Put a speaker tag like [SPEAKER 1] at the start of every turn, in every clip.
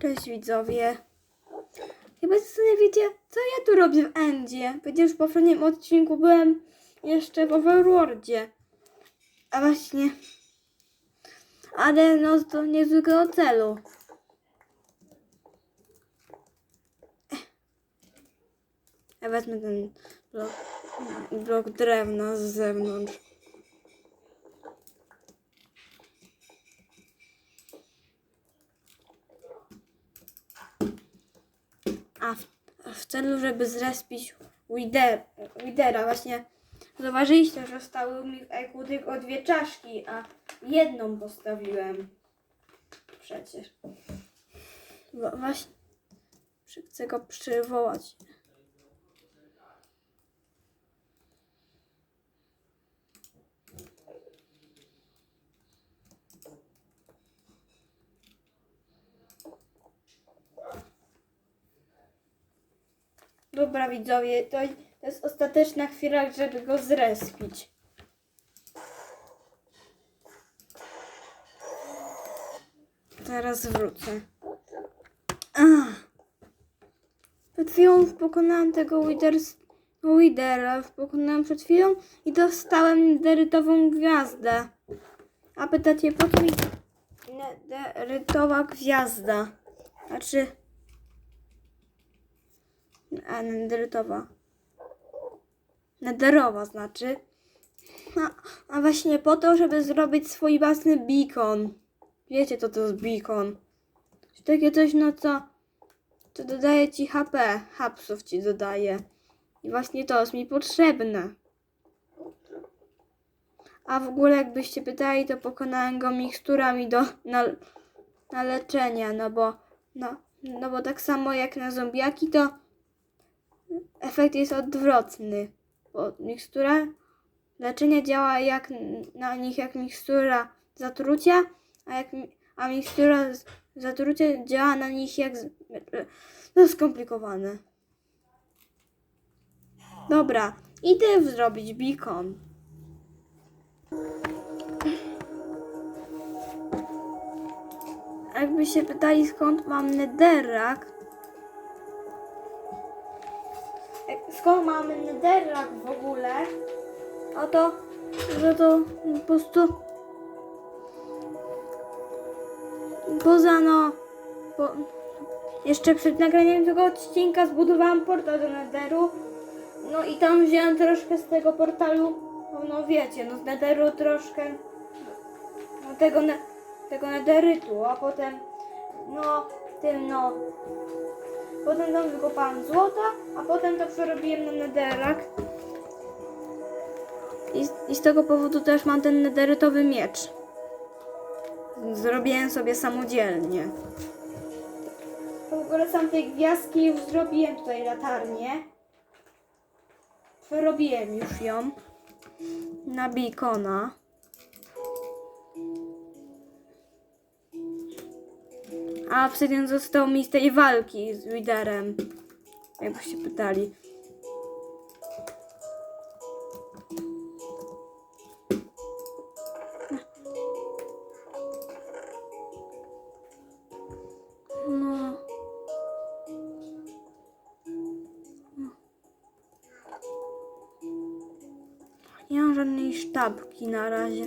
[SPEAKER 1] Cześć widzowie. Chyba zastanawiacie, co ja tu robię w Endzie. Przecież w poprzednim odcinku byłem jeszcze w Overworldzie. A właśnie... Ale no do niezwykłego celu. Ja wezmę ten blok, blok drewna z zewnątrz. A w, w celu, żeby zrespić Wider, Widera, właśnie zauważyliście, że stały mi w eku tylko dwie czaszki, a jedną postawiłem. Przecież. Właśnie. Chcę go przywołać. Dobra widzowie, to, jest ostateczna chwila, żeby go zrespić. Teraz wrócę. Przed chwilą pokonałem tego Withera, pokonałem przed chwilą i dostałem nederytową gwiazdę. A pytacie, po co mi nederytowa gwiazda? Znaczy... A, nederytowa. Nederowa znaczy. A, a właśnie po to, żeby zrobić swój własny beacon. Wiecie, co to jest beacon? Takie coś, no co, co dodaje ci HP. Hapsów ci dodaje. I właśnie to jest mi potrzebne. A w ogóle jakbyście pytali, to pokonałem go miksturami do, na, na leczenia, no bo, no, no bo tak samo jak na zombiaki, to efekt jest odwrotny. Bo mikstura leczenia działa jak na nich jak mikstura zatrucia, a, jak, a mikstura zatrucia działa na nich jak. To skomplikowane. Dobra, idę zrobić beacon. Jakby się pytali skąd mam netherrack, mamy netherrack w ogóle, o to, że to po prostu poza no, po, jeszcze przed nagraniem tego odcinka zbudowałam portal do netheru, no i tam wziąłem troszkę z tego portalu, no, no wiecie, no z netheru troszkę, no tego, ne, tego netherytu, a potem, no, tym no, Potem tam wykopałam złota, a potem to przerobiłem na nederak. I, I z tego powodu też mam ten nederytowy miecz. Zrobiłem sobie samodzielnie. W ogóle sam tej gwiazdki już zrobiłem tutaj latarnię. Przerobiłem już ją na beacona. A obsydian został mi z tej walki z Widerem. Jakbyście pytali. No. Nie mam żadnej sztabki na razie.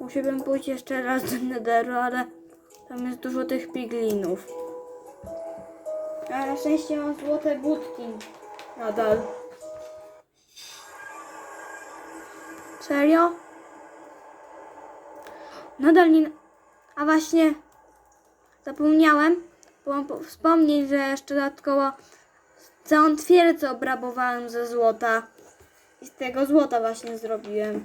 [SPEAKER 1] Musiałbym pójść jeszcze raz do Netheru, ale tam jest dużo tych piglinów. A na szczęście mam złote budki nadal. Serio? Nadal nie... A właśnie zapomniałem, bo wspomnieć, że jeszcze dodatkowo całą twierdzę obrabowałem ze złota. I z tego złota właśnie zrobiłem.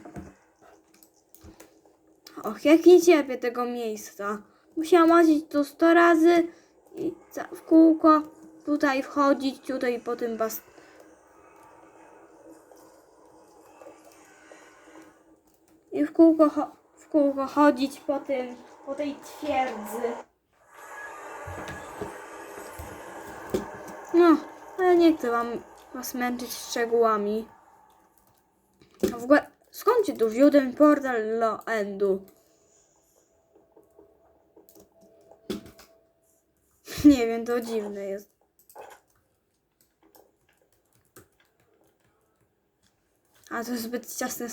[SPEAKER 1] Och, jak nie cierpię tego miejsca. Musiałam łazić tu 100 razy i w kółko tutaj wchodzić, tutaj po tym bas... I w kółko, w kółko chodzić po tym, po tej twierdzy. No, ale nie chcę wam was męczyć szczegółami. W ogóle, skąd się tu wziął ten portal do Nie wiem, to dziwne jest. A to jest zbyt ciasne.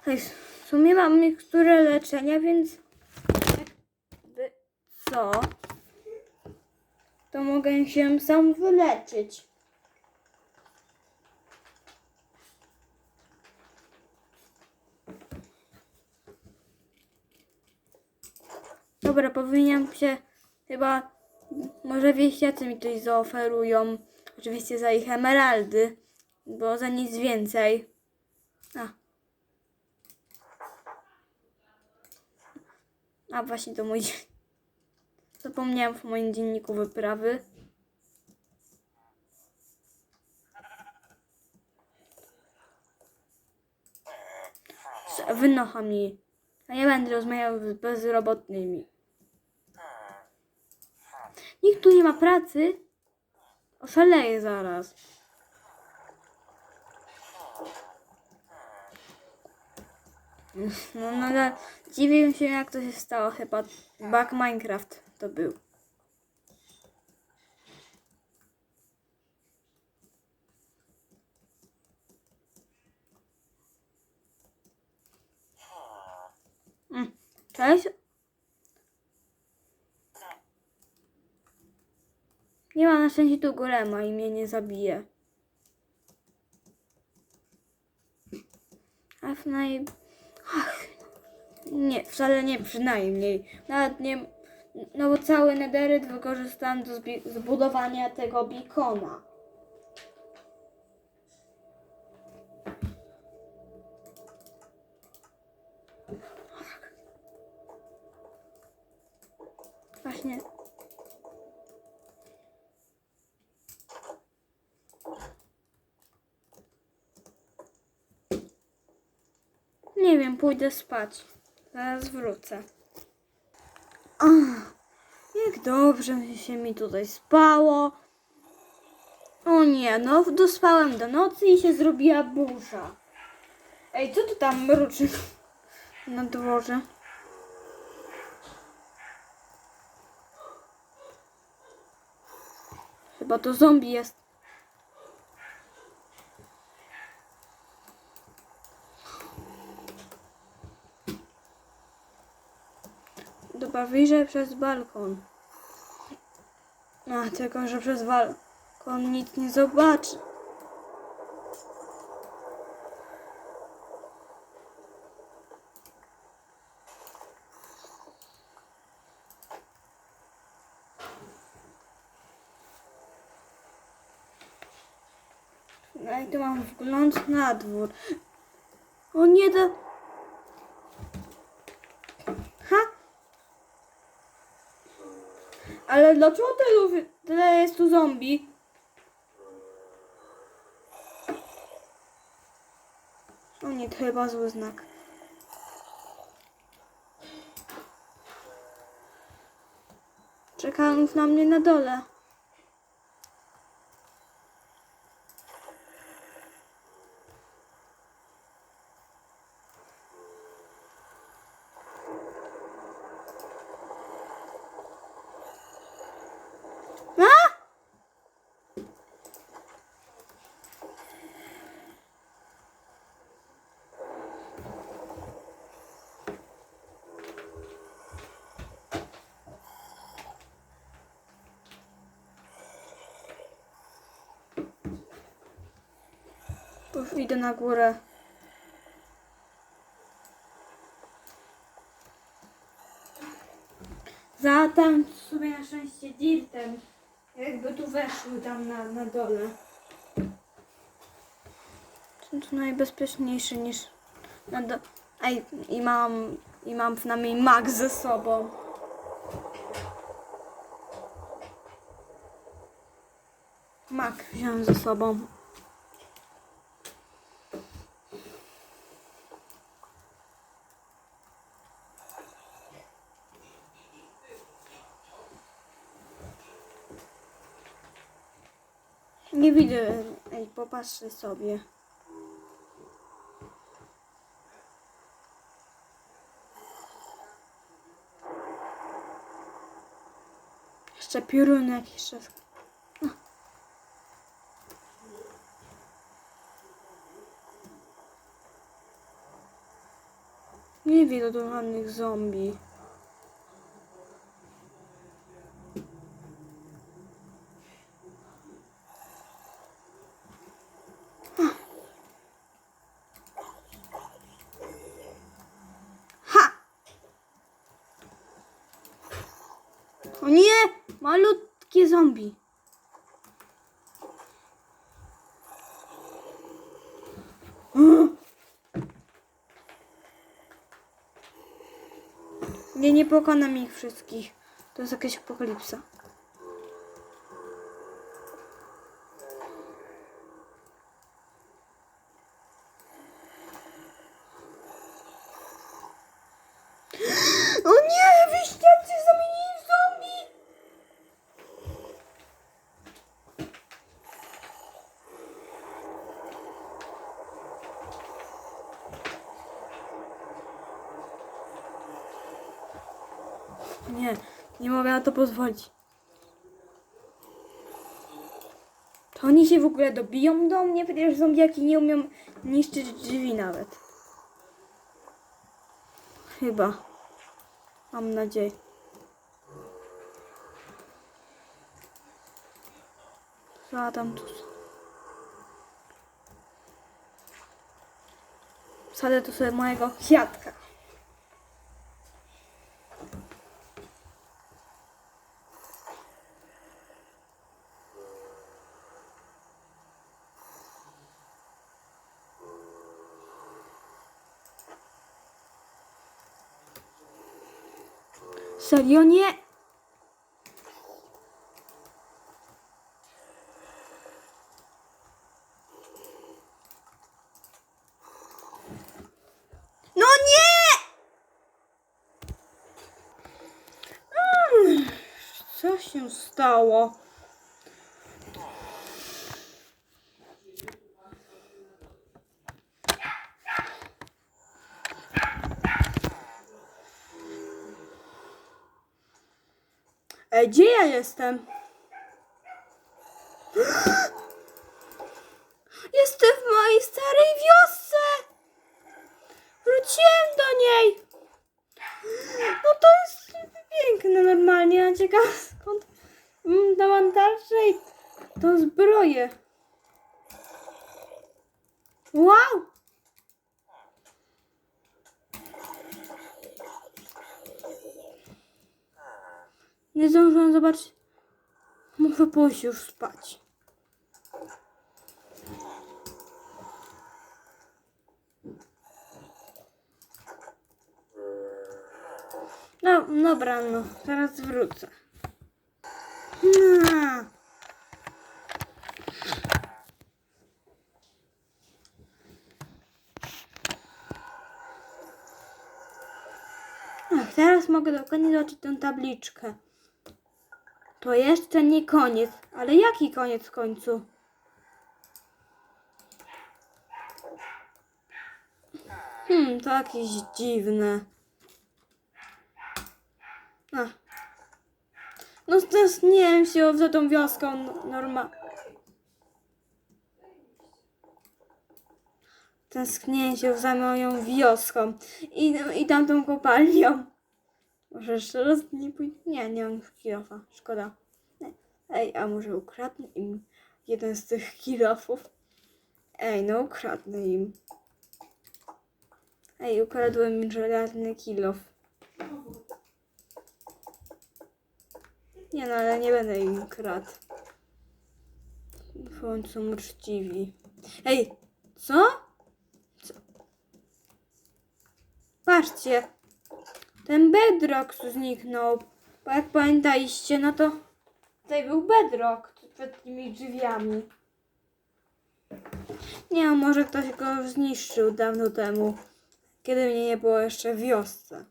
[SPEAKER 1] Hej, w sumie mam miksturę leczenia, więc jakby co? To mogę się sam wyleczyć. Dobra, powinienem się chyba. Może wieśniacy mi coś zaoferują. Oczywiście za ich emeraldy, bo za nic więcej. A. A właśnie to mój. Zapomniałam w moim dzienniku wyprawy. Wynocha mi. A nie będę rozmawiał z bezrobotnymi. Nikt tu nie ma pracy. Oszaleję zaraz. No nadal dziwię się jak to się stało. Chyba bug Minecraft to był. Mm, Cześć. Nie ma na szczęście tu golema i mnie nie zabije. A w naj... Ach, nie, wcale nie przynajmniej. Nawet nie... No bo cały nederyt wykorzystałem do zbudowania tego bikona. Pójdę spać. Zaraz wrócę. Ach, jak dobrze się mi tutaj spało. O nie, no dospałem do nocy i się zrobiła burza. Ej, co tu tam mruczy na dworze? Chyba to zombie jest. Dobra, wyjrzę przez balkon. A, tylko, że przez balkon nic nie zobaczy. No i tu mam wgląd na dwór. O nie da... Ale dlaczego tylu, tyle jest tu zombie? O nie, to chyba zły znak. Czekają na mnie na dole. A! Idę na górę. Za tam sobie na szczęście dirtem. Jakby tu weszły tam na, na dole. To najbezpieczniejsze niż na do... Ej, i mam, i mam przynajmniej mag ze sobą. Mak wziąłem ze sobą. Nie widzę. Ej, popatrzcie sobie. Jeszcze pioruny jakieś czas. No. Nie widzę żadnych zombie. Ha! O nie! Malutkie zombie. Nie, nie pokonam ich wszystkich. To jest jakaś apokalipsa. O nie! Wyścielcy zamienili w zombie! Nie, nie mogę na to pozwolić. To oni się w ogóle dobiją do mnie? Przecież zombiaki nie umieją niszczyć drzwi nawet. Chyba. Mam nadzieję. Co tam tu? Wsadzę tu sobie mojego kwiatka. Serio nie? No nie! Mm, Co się stało? Ej, gdzie ja jestem? Jestem w mojej starej wiosce! Wróciłem do niej! No to jest piękne normalnie, a ciekawe skąd mm, dałam dalszej tą zbroję. Wow! Nie zdążyłam zobaczyć. Muszę pójść już spać. No, dobra, no, wrócę. Ach, teraz mogę dokładnie zobaczyć tę tabliczkę. To jeszcze nie koniec, ale jaki koniec w końcu? Hmm, to jakieś dziwne. A. No stęskniłem się za tą wioską norma. Tęskniłem się za moją wioską i, i tamtą kopalnią. Może jeszcze raz nie pójdę? Nie, nie mam kilofa. Szkoda. Ej, a może ukradnę im jeden z tych kilofów? Ej, no ukradnę im. Ej, ukradłem im żelazny kilof. Nie no, ale nie będę im kradł. W końcu uczciwi. Ej, co? co? Patrzcie, ten bedrock zniknął. Bo jak pamiętaliście, no to tutaj był bedrock przed tymi drzwiami. Nie może ktoś go zniszczył dawno temu, kiedy mnie nie było jeszcze w wiosce.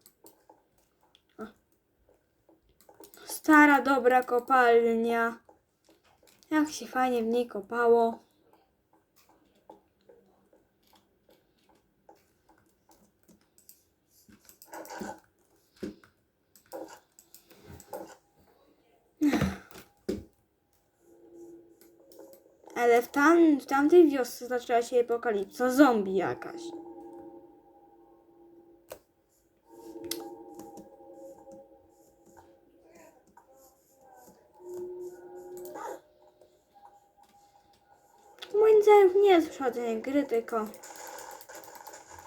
[SPEAKER 1] Stara, dobra kopalnia. Jak się fajnie w niej kopało. W, tam, w tamtej wiosce zaczęła się apokalipsa zombie jakaś. Moim zdaniem nie jest przechodzenie gry, tylko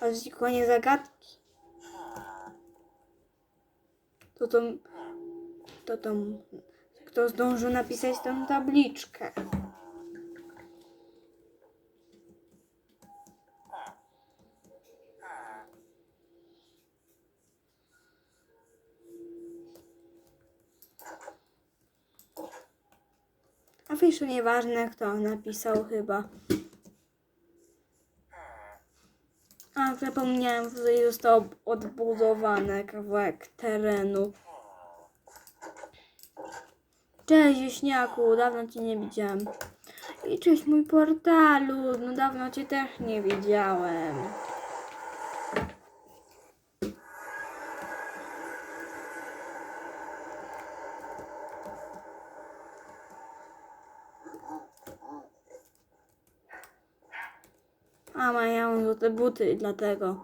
[SPEAKER 1] rozwikłanie zagadki. To to, to to, kto zdążył napisać tę tabliczkę. To nieważne kto napisał chyba. A, zapomniałem, tutaj został odbudowany kawałek terenu. Cześć, wieśniaku, dawno cię nie widziałem. I cześć, mój portalu, no dawno cię też nie widziałem. A, mają złote buty, dlatego.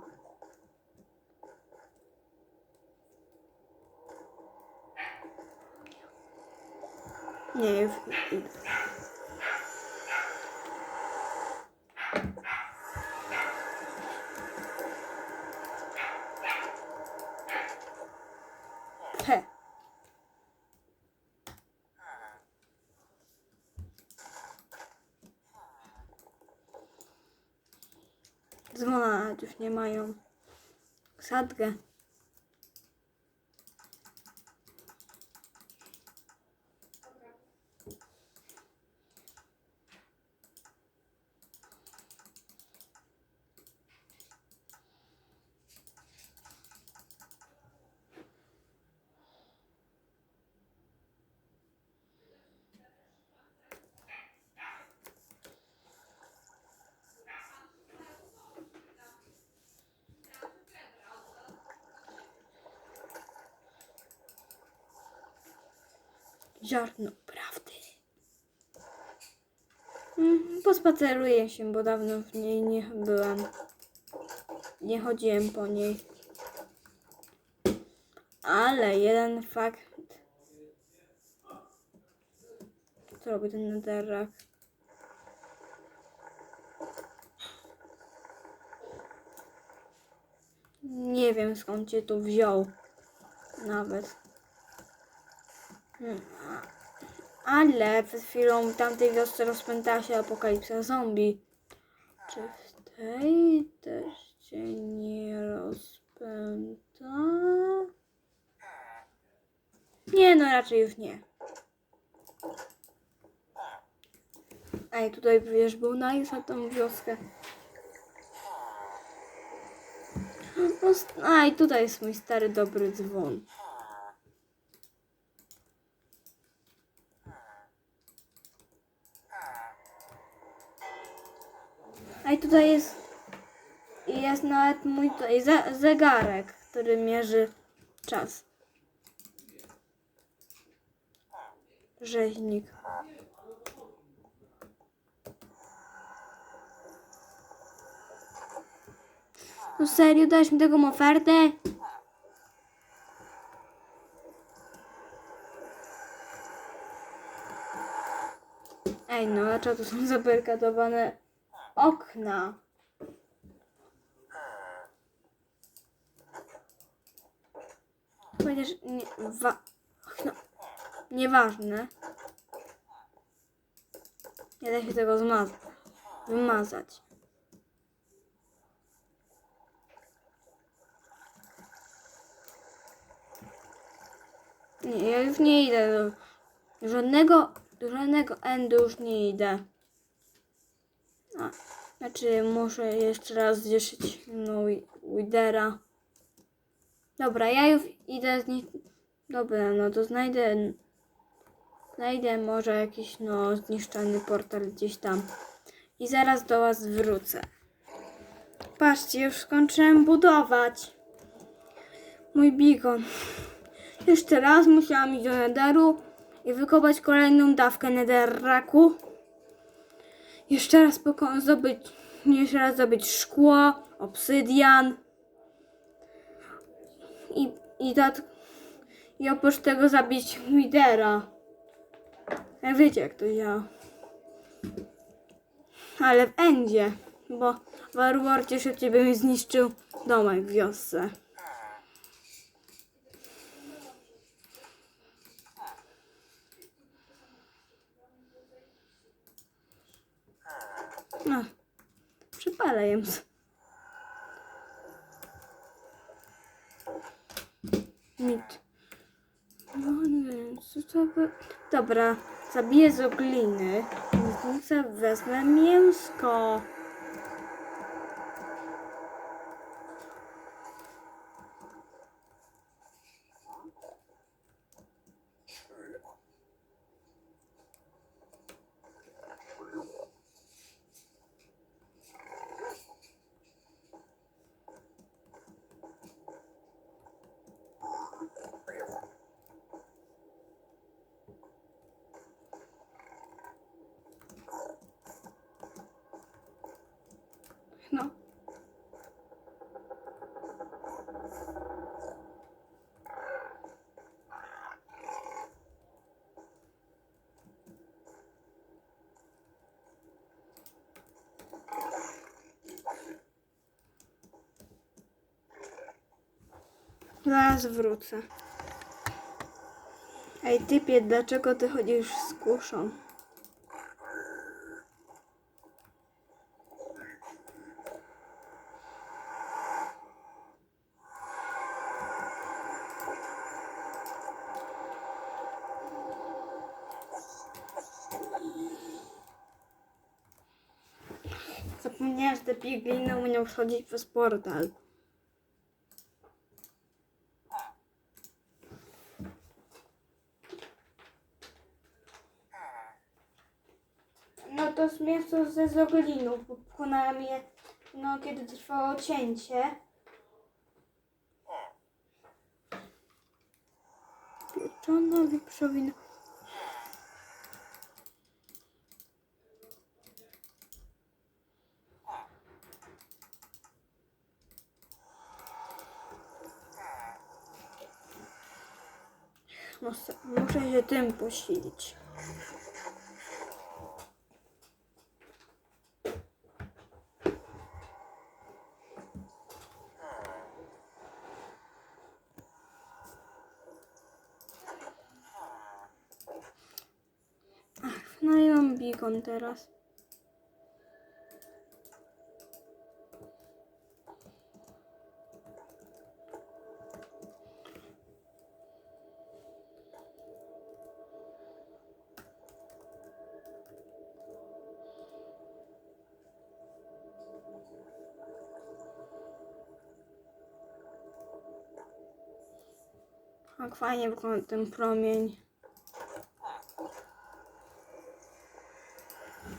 [SPEAKER 1] Nie, już idę. посадка. Ziarno prawdy. Mm, Pospaceruję się, bo dawno w niej nie byłam. Nie chodziłem po niej. Ale jeden fakt. Co robi ten nederak? Nie wiem skąd cię tu wziął. Nawet. Ale przed chwilą w tamtej wiosce rozpętała się apokalipsa zombie. Czy w tej też się nie rozpęta? Nie, no raczej już nie. Ej, tutaj wiesz, był najs na tą wioskę. No, s- a i tutaj jest mój stary dobry dzwon. A i tutaj jest jest nawet mój tutaj ze, zegarek, który mierzy czas. Rzeźnik. No serio, dajesz mi taką ofertę? Ej, no dlaczego to są zabarykatowane okna? Chociaż nie, wa, no, nieważne. Nie da się tego zmazać. Wymazać. Nie, ja już nie idę do żadnego, do żadnego endu już nie idę. A, znaczy muszę jeszcze raz zjeszyć no, wi- Widera. Dobra, ja już idę z nich. Dobra, no to znajdę. Znajdę może jakiś no zniszczony portal gdzieś tam. I zaraz do was wrócę. Patrzcie, już skończyłem budować. Mój bigon. Jeszcze raz musiałam iść do nederu i wykopać kolejną dawkę nederraku. Jeszcze raz zdobyć, jeszcze raz zdobyć szkło, obsydian i, i, dat- i oprócz tego zabić lidera. Jak wiecie jak to działa. Ale w endzie, bo w Warwarcie szybciej bym zniszczył domek w wiosce. No, przypalę jem. Mit. No, co to by... Dobra, zabiję z gliny. Więc wezmę mięsko. No. Zaraz wrócę. Ej, typie, dlaczego ty chodzisz z kuszą? Zapomniałem, że te piegliny umieją wchodzić przez portal. No to jest mięso ze zoglinów, pokonałem je, no kiedy trwało cięcie. Pieczona wieprzowina. Muszę, muszę się tym posilić. Ach, no i mam bikon teraz. Fajnie wygląda ten promień.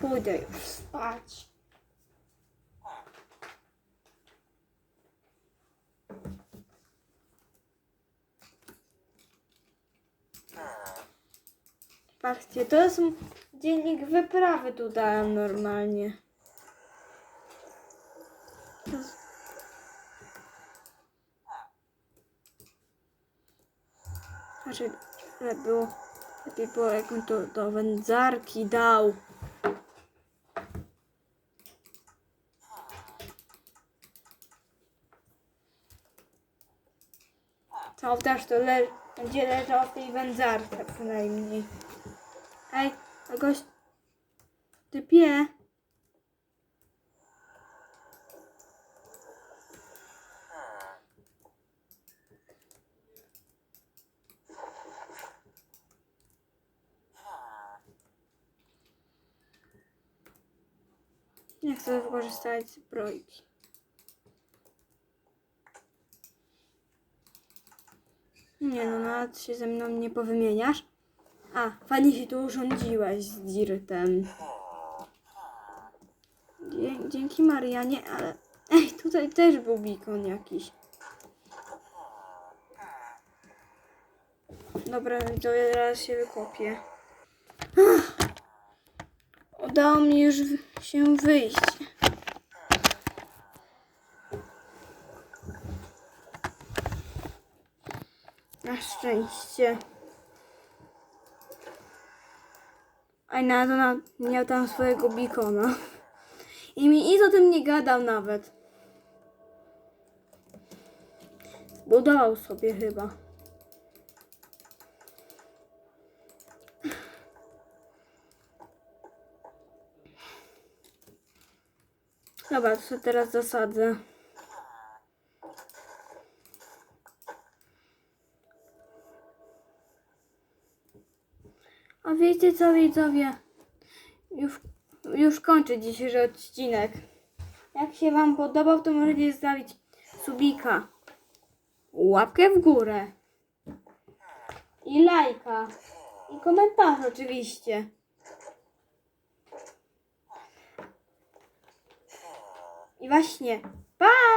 [SPEAKER 1] Pójdę już spać. Patrzcie, to jest dziennik wyprawy tu dałem normalnie. To jest- Znaczy, było, lepiej było jakbym to do wędzarki dał. To też to le będzie leżał w tej wędzarce przynajmniej. Ej, a gość... Ty Nie chcę wykorzystać zbrojki. Nie no, nawet się ze mną nie powymieniasz. A, fajnie się tu urządziłaś z Dirtem. Dzie- dzięki Marianie, ale... Ej, tutaj też był beacon jakiś. Dobra, widzowie, teraz się wykopię. Udało mi już się wyjść. Na szczęście. A na to na, miał tam swojego bikona. I mi nic o tym nie gadał nawet. Budował sobie chyba. Dobra, to teraz zasadzę. A wiecie co widzowie? Już, już kończę dzisiejszy odcinek. Jak się wam podobał, to możecie zostawić subika, łapkę w górę i lajka i komentarz oczywiście. I właśnie, pa!